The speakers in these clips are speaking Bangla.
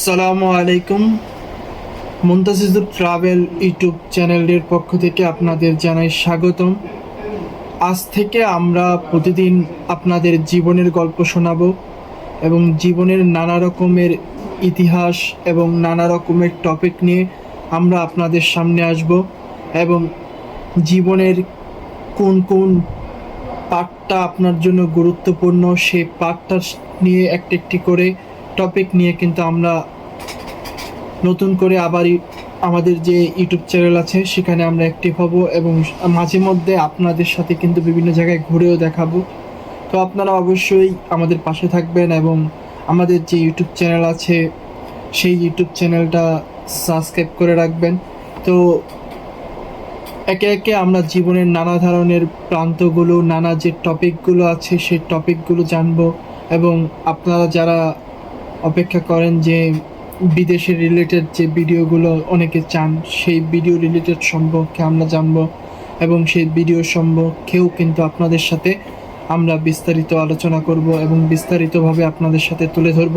আসসালামু আলাইকুম। মুন্তাসিজুর ট্রাভেল ইউটিউব চ্যানেলের পক্ষ থেকে আপনাদের জানাই স্বাগতম। আজ থেকে আমরা প্রতিদিন আপনাদের জীবনের গল্প শোনাবো এবং জীবনের নানা রকমের ইতিহাস এবং নানা রকমের টপিক নিয়ে আমরা আপনাদের সামনে আসব এবং জীবনের কোন কোন পার্টটা আপনার জন্য গুরুত্বপূর্ণ সেই পার্টটা নিয়ে একটি একটি করে টপিক নিয়ে কিন্তু আমরা নতুন করে আবার আমাদের যে ইউটিউব চ্যানেল আছে, সেখানে আমরা অ্যাক্টিভ হব এবং মাঝে মধ্যে আপনাদের সাথে কিন্তু বিভিন্ন জায়গায় ঘুরেও দেখাবো। তো আপনারা অবশ্যই আমাদের পাশে থাকবেন এবং আমাদের যে ইউটিউব চ্যানেল আছে, সেই ইউটিউব চ্যানেলটা সাবস্ক্রাইব করে রাখবেন। তো একে একে আমরা জীবনের নানা ধরনের প্রান্তগুলো, নানা যে টপিকগুলো আছে, সেই টপিকগুলো জানব এবং আপনারা যারা অপেক্ষা করেন যে বিদেশের রিলেটেড যে ভিডিওগুলো অনেকে চান, সেই ভিডিও রিলেটেড সম্পর্কে আমরা জানব এবং সেই ভিডিও সম্পর্কেও কিন্তু আপনাদের সাথে আমরা বিস্তারিত আলোচনা করব এবং বিস্তারিতভাবে আপনাদের সাথে তুলে ধরব।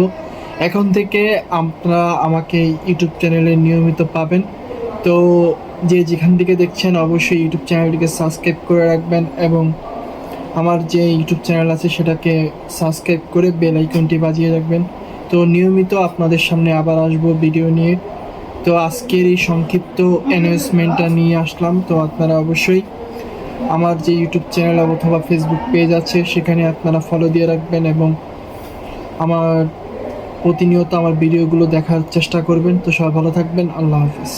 এখন থেকে আপনারা আমাকে ইউটিউব চ্যানেলে নিয়মিত পাবেন। তো যে যেখান থেকে দেখছেন অবশ্যই ইউটিউব চ্যানেলটিকে সাবস্ক্রাইব করে রাখবেন এবং আমার যে ইউটিউব চ্যানেল আছে সেটাকে সাবস্ক্রাইব করে বেল আইকনটি বাজিয়ে রাখবেন। তো নিয়মিত আপনাদের সামনে আবার আসব ভিডিও নিয়ে। তো আজকের এই সংক্ষিপ্ত অ্যানাউন্সমেন্টটা নিয়ে আসলাম। তো আপনারা অবশ্যই আমার যে ইউটিউব চ্যানেল অথবা ফেসবুক পেজ আছে, সেখানে আপনারা ফলো দিয়ে রাখবেন এবং আমার প্রতিনিয়ত আমার ভিডিওগুলো দেখার চেষ্টা করবেন। তো সবাই ভালো থাকবেন। আল্লাহ হাফিজ।